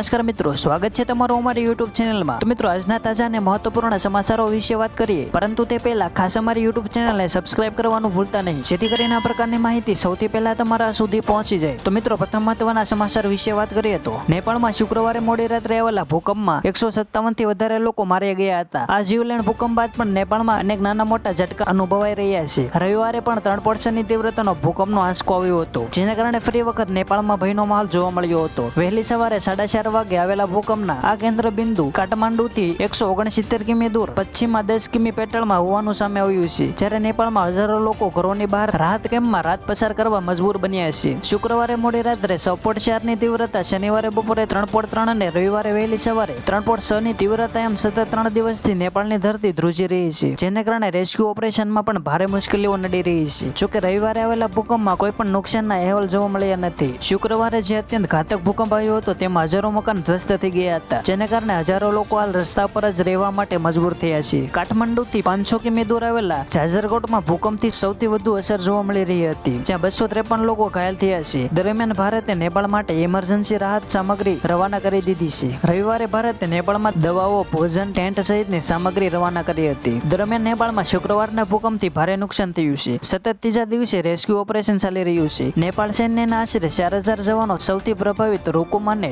નમસ્કાર મિત્રો, સ્વાગત છે તમારું અમારી યુટ્યુબ ચેનલમાં તો મિત્રો, આજના તાજા અને મહત્વપૂર્ણ સમાચારો વિશે વાત કરીએ. પરંતુ તે પહેલા ખાસ અમારી યુટ્યુબ ચેનલને સબસ્ક્રાઇબ કરવાનું ભૂલતા નહીં. જેથી કરીને આ પ્રકારની માહિતી સૌથી પહેલા તમારા સુધી પહોંચી જાય. તો મિત્રો, પ્રથમ મહત્વના સમાચાર વિશે વાત કરીએ તો, નેપાળમાં શુક્રવારે મોડી રાત્રે આવેલા ભૂકંપમાં એકસો થી વધારે લોકો માર્યા ગયા હતા. આ જીવલેણ ભૂકંપ બાદ પણ નેપાળમાં અનેક નાના મોટા ઝટકા અનુભવાઈ રહ્યા છે. રવિવારે પણ ત્રણ પોર્શનની તીવ્રતાનો ભૂકંપનો આંચકો આવ્યો હતો, જેના કારણે ફરી વખત નેપાળમાં ભયનો માહોલ જોવા મળ્યો હતો. વહેલી સવારે સાડા ચાર વાગે આવેલા ભૂકંપના આ કેન્દ્ર બિંદુ કાઠમાંડુથી એકસો ઓગણસિત્તેર કિમી દૂર, પશ્ચિમમાં દસ કિમી પેટળમાં હોવાનું સામે આવ્યું છે. જ્યારે નેપાળમાં હજારો લોકો ઘરોની બહાર રાહત કેમ્પમાં રાત પસાર કરવા મજબૂર બન્યા છે. શુક્રવારે મોડી રાત્રે સપોર્ટ ચારની તીવ્રતા શનિવારે બપોરે ત્રણ પોઈન્ટ ત્રણ અને રવિવારે વહેલી સવારે ત્રણ પોઈન્ટ છ ની તીવ્રતા એમ સતત ત્રણ દિવસથી નેપાળની ધરતી ધ્રુજી રહી છે, જેને કારણે રેસ્ક્યુ ઓપરેશનમાં પણ ભારે મુશ્કેલીઓ નડી રહી છે. જોકે રવિવારે આવેલા ભૂકંપમાં કોઈ પણ નુકસાનના અહેવાલ જોવા મળ્યા નથી. શુક્રવારે જે અત્યંત ઘાતક ભૂકંપ આવ્યો હતો, તેમાં હજારો મકાન ધ્વસ્ત થઈ ગયા હતા. જેને કારણે હજારો લોકો હાલ રસ્તા પર જ રહેવા માટે મજબૂર થયા છે. કાઠમંડુથી પાંચસો કિમી દૂર આવેલા જાજરકોટમાં ભૂકંપથી સૌથી વધુ અસર જોવા મળી રહી હતી, જ્યાં બસો ત્રેપન લોકો ઘાયલ થયા છે. દરમિયાન ભારતે નેપાળ માટે ઇમરજન્સી રાહત સામગ્રી રવાના કરી દીધી છે. રવિવારે ભારતે નેપાળમાં દવાઓ, ભોજન, ટેન્ટ સહિતની સામગ્રી રવાના કરી હતી. દરમિયાન નેપાળમાં શુક્રવારના ભૂકંપથી ભારે નુકસાન થયું છે. સતત ત્રીજા દિવસે રેસ્ક્યુ ઓપરેશન ચાલી રહ્યું છે. નેપાળ સૈન્યના આશરે ચાર હજાર જવાનો સૌથી પ્રભાવિત રૂકુમ અને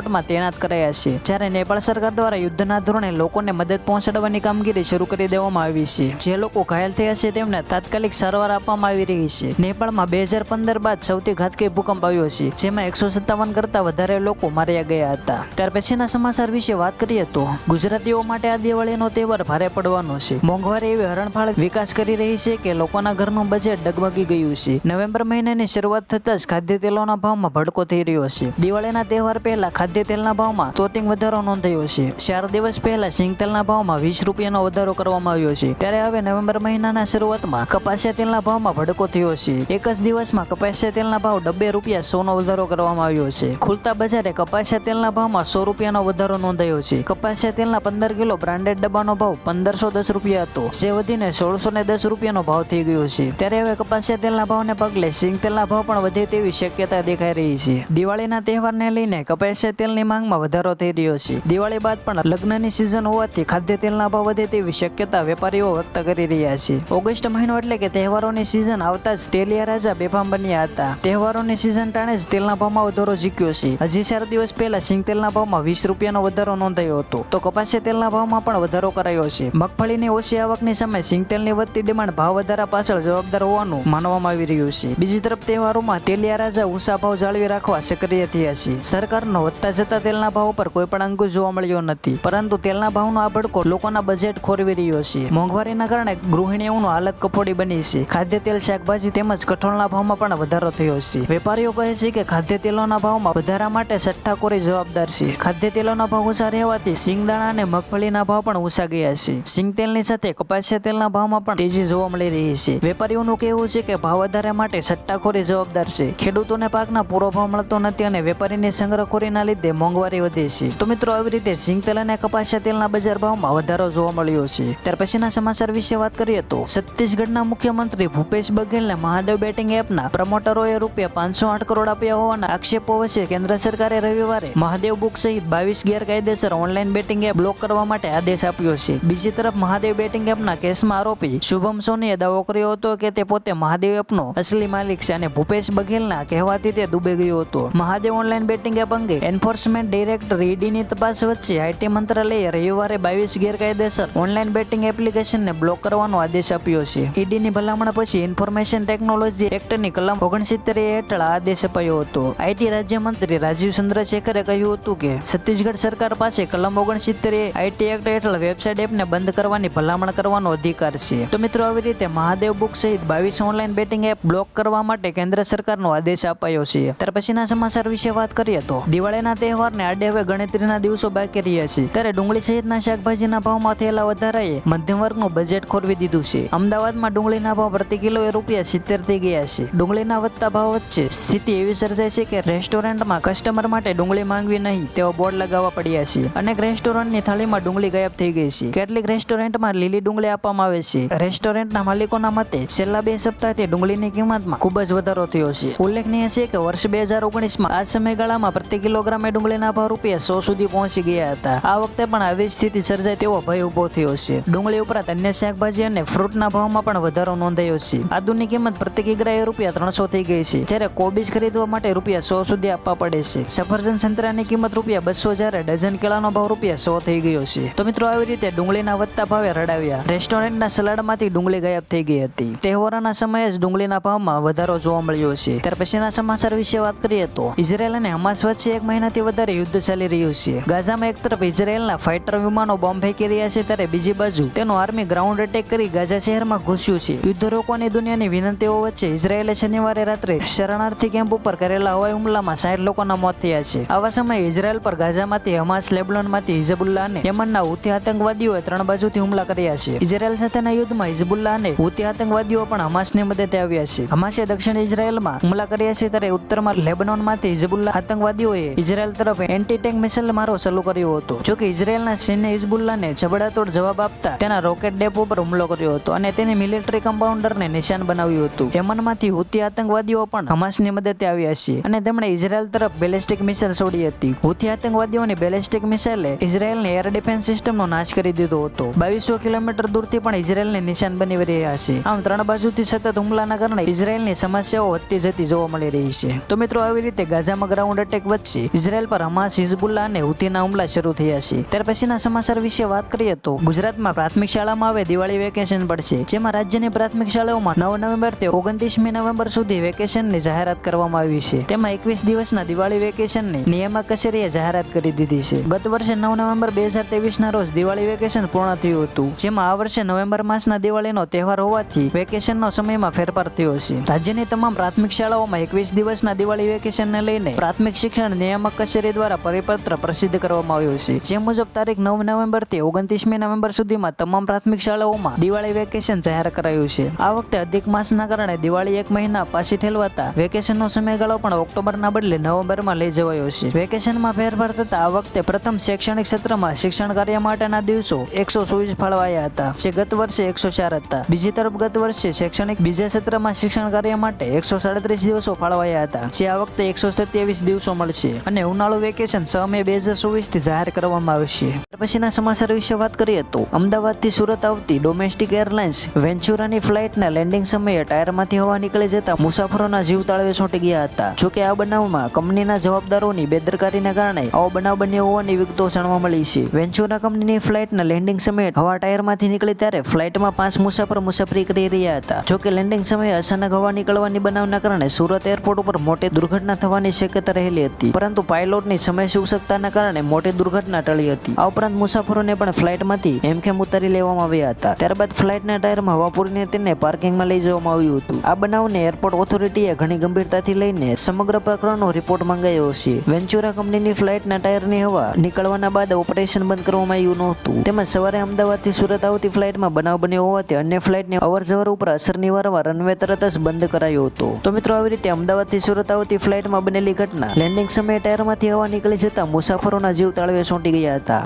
જાજરકોટમાં તૈનાત કરાયા છે. જ્યારે નેપાળ સરકાર દ્વારા યુદ્ધના ધોરણે લોકોને મદદ પહોંચાડવાની કામગીરી શરૂ કરી દેવામાં આવી છે. જે લોકો ઘાયલ થયા છે, તેમને તાત્કાલિક સારવાર આપવામાં આવી રહી છે. નેપાળમાં બે હજાર પંદર બાદ સૌથી ઘાતકી ભૂકંપ આવ્યો છે, જેમાં એકસો સત્તાવન કરતા વધારે લોકો માર્યા ગયા હતા. ત્યાર પછીના સમાચાર વિશે વાત કરીએ તો, ગુજરાતીઓ માટે આ દિવાળીનો તહેવાર ભારે પડવાનો છે. મોંઘવારી એવી હરણફાળ વિકાસ કરી રહી છે કે લોકોના ઘરનું બજેટ ડગમગી ગયું છે. નવેમ્બર મહિનાની શરૂઆત થતાં જ ખાદ્ય તેલોના ભાવમાં ભડકો થઈ રહ્યો છે. દિવાળીના તહેવાર પહેલા ખાદ્ય તેલના ભાવમાં તોતિંગ વધારો નોંધાયો છે. ચાર દિવસ પહેલા સિંગ તેલના ભાવમાં વીસ રૂપિયાનો વધારો કરવામાં આવ્યો છે. ત્યારે હવે નવેમ્બર મહિનાના શરૂઆતમાં કપાસિયા તેલના ભાવમાં ભડકો થયો છે. એક જ દિવસમાં કપાસિયા તેલના ભાવ ડબ્બે રૂપિયા સોનો વધારો કરવામાં આવ્યો છે. ખુલતા બજારે કપાસિયા તેલના ભાવમાં સો રૂપિયાનો વધારો નોંધાયો છે. કપાસિયા તેલના પંદર કિલો બ્રાન્ડેડ ડબ્બાનો ભાવ પંદરસો દસ રૂપિયા હતો. જે વધીને સોળસો ને દસ રૂપિયાનો ભાવ થઈ ગયો છે. ત્યારે હવે કપાસિયા તેલના ભાવને પગલે સિંગ તેલના ભાવ પણ વધે તેવી શક્યતા દેખાઈ રહી છે. દિવાળીના તહેવારને લઈને કપાસિયા તેલની માંગમાં વધારો થઈ રહ્યો છે. દિવાળી બાદ પણ લગ્નની સિઝન હોવાથી ખાદ્ય તેલના ભાવ વધે તેવી શક્યતા વેપારીઓ વ્યક્ત કરી રહ્યા છે. ઓગસ્ટ મહિનો એટલે કે તહેવારોની સિઝન આવતા જ તેલિયા રાજા બેફામ બન્યા હતા. તહેવારોની સિઝન ટાણે જ તેલના ભાવમાં વધારો જીક્યો છે. હજી ચાર દિવસ પહેલા સિંગ તેલના ભાવમાં વીસ રૂપિયાનો વધારો નોંધાયો હતો. તો કપાસિયા તેલના ભાવમાં પણ વધારો કરાયો છે. મગફળીની ઓછી આવકની સામે સિંગ તેલની વધતી ડિમાન્ડ ભાવ વધારા પાછળ જવાબદાર હોવાનું માનવામાં આવી રહ્યું છે. બીજી તરફ તહેવારોમાં તેલિયા રાજા ઊંચા ભાવ જાળવી રાખવા સક્રિય થયા છે. સરકારનો વધતા જતા તેલના ભાવ પર કોઈ પણ અંકુશ જોવા મળ્યો નથી. પરંતુ તેલના ભાવનો આ ભડકો લોકોના બજેટ ખોરવી રહ્યો છે. મોંઘવારીના કારણે ગૃહિણીઓનું હાલત કફોડી બની છે. ખાદ્ય તેલ, શાકભાજી તેમજ કઠોળના ભાવમાં પણ વધારો થયો છે. વેપારીઓ કહે છે કે ખાદ્ય તેલોના ભાવમાં વધારા માટે સટ્ટાખોરી જવાબદાર છે. ખાદ્ય તેલોના ભાવ ઓછા રહેવાથી સિંગદાણા અને મગફળીના ભાવ પણ ઓછા ગયા છે. સિંગ તેલની સાથે કપાસિયા તેલના ભાવમાં પણ તેજી જોવા મળી રહી છે. વેપારીઓનું કહેવું છે કે ભાવ વધારા માટે સટ્ટાખોરી જવાબદાર છે. ખેડૂતોને પાકના પૂરો ભાવ મળતો નથી અને વેપારીની સંગ્રહખોરીના લીધે મોંઘવારી વધી છે તો મિત્રો, આવી રીતે સિંગ તેલ અને કપાસિયા તેલના બજાર ભાવમાં વધારો જોવા મળ્યો છે. ત્યાર પછીના સમાચાર વિશે વાત કરીએ તો, છત્તીસગઢના મુખ્યમંત્રી ભૂપેશ બઘેલને મહાદેવ બેટિંગ એપના પ્રમોટરોએ રૂપિયા પાંચસો આઠ કરોડ આપ્યા હોવાના આક્ષેપો વચ્ચે કેન્દ્ર સરકારે રવિવારે મહાદેવ બુક સહિત બાવીસ ગેરકાયદેસર ઓનલાઈન બેટિંગ એપ બ્લોક કરવા માટે આદેશ આપ્યો છે. બીજી તરફ, મહાદેવ બેટિંગ એપના કેસમાં આરોપી શુભમ સોનીએ દાવો કર્યો હતો કે તે પોતે મહાદેવ એપનો અસલી માલિક છે અને ભૂપેશ બઘેલના કહેવાથી તે દુબઈ ગયો હતો. મહાદેવ ઓનલાઈન બેટિંગ એપ અંગે એન્ફોર્સમેન્ટ ડિરેક્ટર ઈડીની તપાસ વચ્ચે આઈટી મંત્રાલયે રવિવારે બાવીસ ગેરકાયદેસર ઓનલાઈન બેટિંગ એપ્લિકેશનને બ્લોક કરવાનો આદેશ આપ્યો છે. ઈડીની ભલામણ પછી ઇન્ફોર્મેશન ટેકનોલોજી એક્ટની કલમ ઓગણસિત્તેર હેઠળ આદેશ અપાયો હતો. આઈટી રાજ્યમંત્રી રાજીવ ચંદ્રશેખરે કહ્યું હતું કે છત્તીસગઢ સરકાર પાસે કલમ ઓગણસિત્તેર આઈટી એક્ટ હેઠળ વેબસાઇટ એપને બંધ કરવાની ભલામણ કરવાનો અધિકાર છે. તો મિત્રો, આવી રીતે મહાદેવ બુક સહિત બાવીસ ઓનલાઈન બેટિંગ એપ બ્લોક કરવા માટે કેન્દ્ર સરકારનો આદેશ અપાયો છે. ત્યાર પછીના સમાચાર વિશે વાત કરીએ તો દિવાળીના તહેવારને આડે હવે ગણતરીના દિવસો બાકી રહ્યા છે. ત્યારે ડુંગળી સહિતના શાકભાજીના ભાવમાં થયેલા વધારાએ મધ્યમ વર્ગનું બજેટ ખોરવી દીધું છે. અમદાવાદમાં ડુંગળીના ભાવ પ્રતિ કિલો એ રૂપિયા સિત્તેર થઈ ગયા છે. ડુંગળીના વધતા ભાવ વચ્ચે સ્થિતિ એવી સર્જાય છે કે રેસ્ટોરન્ટમાં કસ્ટમર માટે ડુંગળી માંગવી નહીં તેવા બોર્ડ લગાવવા પડ્યા છે. અનેક રેસ્ટોરન્ટની થાળીમાં ડુંગળી ગાયબ થઈ ગઈ છે. કેટલીક રેસ્ટોરન્ટમાં લીલી ડુંગળી આપવામાં આવે છે. રેસ્ટોરન્ટના માલિકોના મતે, છેલ્લા બે સપ્તાહથી ડુંગળીની કિંમતમાં ખૂબ જ વધારો થયો છે. ઉલ્લેખનીય છે કે વર્ષ બે હજાર ઓગણીસમાં આ સમયગાળામાં પ્રતિ કિલોગ્રામ સામે ડુંગળીના ભાવ રૂપિયા સો સુધી પહોંચી ગયા હતા. આ વખતે પણ આવી સ્થિતિ સર્જાય તેવો ભય ઊભો થયો છે. ડુંગળી ઉપરાંત અન્ય શાકભાજી અને ફ્રૂટના ભાવમાં પણ વધારો નોંધાયો છે. આદુની કિંમત પ્રતિ કિગ્રાએ રૂપિયા ત્રણસો થઈ ગઈ છે, જ્યારે કોબીજ ખરીદવા માટે રૂપિયા સો સુધી આપવા પડે છે. સફરજન સંતરાની કિંમત રૂપિયા બસો જ્યારે ડઝન કેળાનો ભાવ રૂપિયા સો થઈ ગયો છે. તો મિત્રો, આવી રીતે ડુંગળીના વધતા ભાવે રડાવ્યા. રેસ્ટોરન્ટના સલાડમાંથી ડુંગળી ગાયબ થઈ ગઈ હતી. તહેવારોના સમયે જ ડુંગળીના ભાવમાં વધારો જોવા મળ્યો છે. ત્યાર પછીના સમાચાર વિશે વાત કરીએ તો, ઇઝરાયલ અને હમાસ વચ્ચે એક મહિનાથી વધારે યુદ્ધ ચાલી રહ્યું છે. ગાઝામાં એક તરફ ઇઝરાયલના ફાઇટર વિમાનો બોમ્બ ફેંકી રહ્યા છે ત્યારે બીજી બાજુ તેનું આર્મી ગ્રાઉન્ડ એટેક કરી ગાઝા શહેરમાં ઘૂસ્યું છે. યુદ્ધ રોકવાની દુનિયાની વિનંતીઓ વચ્ચે ઇઝરાયેલે શનિવારે રાત્રે શરણાર્થી કેમ્પ ઉપર કરેલા હવાઈ હુમલામાં સાઠ લોકોના મોત થયા છે. આવા સમયે ઇઝરાયલ પર ગાઝામાંથી હમાસ, લેબનોનમાંથી હિઝબુલ્લા અને યમનના હુતી આતંકવાદીઓએ ત્રણ બાજુથી હુમલા કર્યા છે. ઇઝરાયલ સાથેના યુદ્ધમાં હિઝબુલ્લા અને હુતી આતંકવાદીઓ પણ હમાસની મદદે આવ્યા છે. હમાસે દક્ષિણ ઇઝરાયલમાં હુમલા કર્યા છે ત્યારે ઉત્તરમાં લેબનોનમાંથી હિઝબુલ્લા આતંકવાદીઓએ ઇઝરાયલ તરફ એન્ટી ટેન્ક મિસાઇલ મારો શરૂ કર્યો હતો. જોકે ઇઝરાયલના સૈન્ય હિઝબુલ્લાને જબડાતોડ જવાબ આપતા તેના રોકેટ ડેપો પર હુમલો કર્યો હતો અને તેને મિલિટરી કમ્પાઉન્ડરને નિશાન બનાવ્યું હતું. યમનમાંથી હુતી આતંકવાદીઓ પણ હમાસની મદદે આવ્યા છે અને તેમણે ઇઝરાયલ તરફ બેલેસ્ટિક મિસાઇલ છોડી હતી. હુતી આતંકવાદીઓની બેલેસ્ટિક મિસાઇલે ઇઝરાયલની એર ડિફેન્સ સિસ્ટમનો નાશ કરી દીધો હતો. બાવીસો કિલોમીટર દૂરથી પણ ઇઝરાયલને નિશાન બની રહ્યા છે. આમ ત્રણ બાજુથી સતત હુમલાના કારણે ઇઝરાયલની સમસ્યાઓ વધતી જતી જોવા મળી રહી છે. તો મિત્રો, આવી રીતે ગાઝામાં ગ્રાઉન્ડ અટેક વચ્ચે ઇઝરાયલ પર હમાસ હિઝબુલ્લા અને હુતીના હુમલા શરૂ થયા છે. ત્યાર પછીના સમાચાર વિશે વાત કરીએ તો ગુજરાતમાં પ્રાથમિક શાળામાં હવે દિવાળી વેકેશન પડશે, જેમાં રાજ્યની પ્રાથમિક શાળાઓમાં નવ નવેમ્બરથી ઓગણત્રીસમી નવેમ્બર સુધી વેકેશનની જાહેરાત કરવામાં આવી છે. તેમાં એકવીસ દિવસના દિવાળી વેકેશનની નિયામક કચેરીએ જાહેરાત કરી દીધી છે. ગત વર્ષે નવ નવેમ્બર બે હજાર તેવીસના રોજ દિવાળી વેકેશન પૂર્ણ થયું હતું, જેમાં આ વર્ષે નવેમ્બર માસના દિવાળીનો તહેવાર હોવાથી વેકેશનનો સમયમાં ફેરફાર થયો છે. રાજ્યની તમામ પ્રાથમિક શાળાઓમાં એકવીસ દિવસના દિવાળી વેકેશનને લઈને પ્રાથમિક શિક્ષણ નિયામક કચેરી દ્વારા પરિપત્ર પ્રસિદ્ધ કરવામાં આવ્યો છે. જે મુજબ તારીખ નવ નવેમ્બરથી ઓગણત્રીસમી નવેમ્બર સુધીમાં તમામ પ્રાથમિક શાળાઓમાં દિવાળી વેકેશન જાહેર કરાયું છે. આ વખતે અધિક માસના કારણે દિવાળી એક મહિના પાછી ઠેલવાતા વેકેશનનો સમયગાળો પણ ઓક્ટોબરના બદલે નવેમ્બરમાં લઈ જવાયો છે. વેકેશનમાં ફેરફાર થતા આ વખતે પ્રથમ શૈક્ષણિક સત્રમાં શિક્ષણ કાર્ય માટેના દિવસો એકસો ચોવીસ ફાળવાયા હતા, જે ગત વર્ષે એકસો ચાર હતા. બીજી તરફ ગત વર્ષે શૈક્ષણિક બીજા સત્રમાં શિક્ષણ કાર્ય માટે એકસો સાડત્રીસ દિવસો ફાળવાયા હતા, જે આ વખતે એકસો સત્યાવીસ દિવસો મળશે. અને ઉનાળુ વેકેશન છ મે બે હજાર ચોવીસથી જાહેર કરવામાં આવશે પછીના સમાચાર વિશે વાત કરીએ તો અમદાવાદથી સુરત આવતી ડોમેસ્ટિક એરલાઇન્સ વેન્ચુરાની ફ્લાઇટના લેન્ડિંગ સમયે ટાયરમાંથી હવા નીકળી જતા મુસાફરોના જીવ તાળવે છોટી ગયા હતા. જોકે આ બનાવમાં કંપનીના જવાબદારોની બેદરકારીના કારણે આવો બનાવ બન્યો હોવાની વિગતો જાણવા મળી છે. વેન્ચુરા કંપનીની ફ્લાઇટના લેન્ડિંગ સમયે હવા ટાયરમાંથી નીકળી ત્યારે ફ્લાઇટમાં પાંચ મુસાફર મુસાફરી કરી રહ્યા હતા. જોકે લેન્ડિંગ સમયે અચાનક હવા નીકળવાની બનાવના કારણે સુરત એરપોર્ટ ઉપર મોટી દુર્ઘટના થવાની શક્યતા રહેલી હતી. પરંતુ પાયલોટની સમય સૂચકતાના કારણે મોટી દુર્ઘટના ટળી હતી. આ ઉપરાંત મુસાફરોને પણ ફ્લાઇટમાંથી હેમખેમ ઉતારી લેવામાં આવ્યા હતા. ત્યારબાદ ફ્લાઇટના ટાયરમાં હવા પૂરીને તેને પાર્કિંગમાં લઈ જવામાં આવ્યું હતું. આ બનાવને એરપોર્ટ ઓથોરિટીએ ઘણી ગંભીરતાથી લઈને સમગ્ર પ્રકરણનો રિપોર્ટ મંગાવ્યો છે વેન્ચુરા કંપનીની ફ્લાઇટના ટાયરની હવા નીકળવાના બાદ ઓપરેશન બંધ કરવામાં આવ્યું નહોતું. તેમજ સવારે અમદાવાદથી સુરત આવતી ફ્લાઇટમાં બનાવ બન્યો હોવાથી અન્ય ફ્લાઇટની અવર જવર ઉપર અસર નિવારવા રનવે તરત જ બંધ કરાયો હતો. તો મિત્રો, આવી રીતે અમદાવાદથી સુરત આવતી ફ્લાઇટમાં બનેલી ઘટના, લેન્ડિંગ સમયે ટાયરમાંથી હવા નીકળી જતા મુસાફરોના જીવ તાળવે સોંટી ગયા હતા.